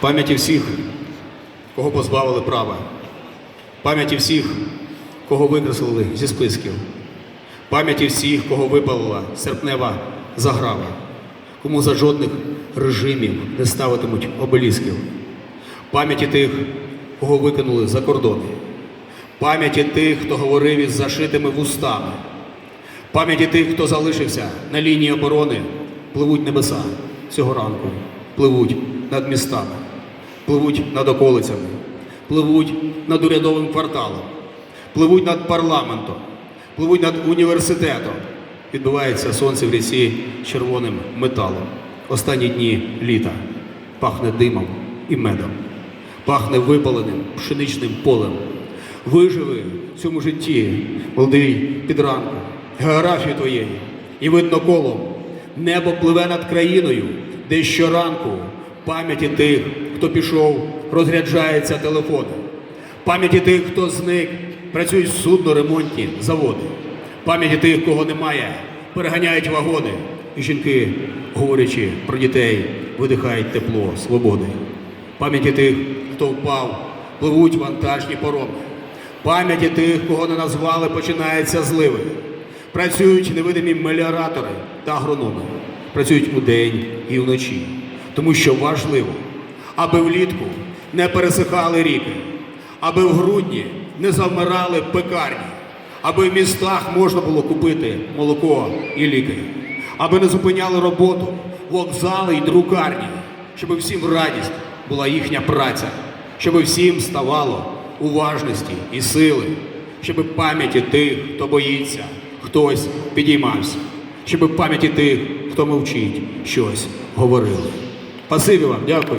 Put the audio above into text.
Пам'яті всіх, кого позбавили права, пам'яті всіх, кого викреслили зі списків, пам'яті всіх, кого випалила серпнева заграва, кому за жодних режимів не ставитимуть обелісків, пам'яті тих, кого викинули за кордони, пам'яті тих, хто говорив із зашитими вустами, пам'яті тих, хто залишився на лінії оборони, пливуть небеса. Цього ранку, пливуть над містами, пливуть над околицями, пливуть над урядовим кварталом, пливуть над парламентом, пливуть над університетом. Відбивається сонце в ріці червоним металом. Останні дні літа пахне димом і медом, пахне випаленим пшеничним полем. Виживи в цьому житті, молодий підранку, географію твоєї, і видно колом. Небо пливе над країною, де щоранку пам'яті тих, хто пішов, розряджаються телефони. Пам'яті тих, хто зник, працюють судно-ремонтні заводи. Пам'яті тих, кого немає, переганяють вагони. І жінки, говорячи про дітей, видихають тепло свободи. Пам'яті тих, хто впав, пливуть вантажні пороми. Пам'яті тих, кого не назвали, починаються зливи. Працюють невидимі меліоратори та агрономи. Працюють удень і вночі. Тому що важливо, аби влітку не пересихали ріки, аби в грудні не завмирали пекарні, аби в містах можна було купити молоко і ліки, аби не зупиняли роботу вокзали й друкарні, щоб всім радість була їхня праця, щоб всім ставало уважності і сили, щоб пам'яті тих, хто боїться, хтось підіймався, щоб пам'яті тих, хто мовчить, щось говорили. Спасибі вам, дякую.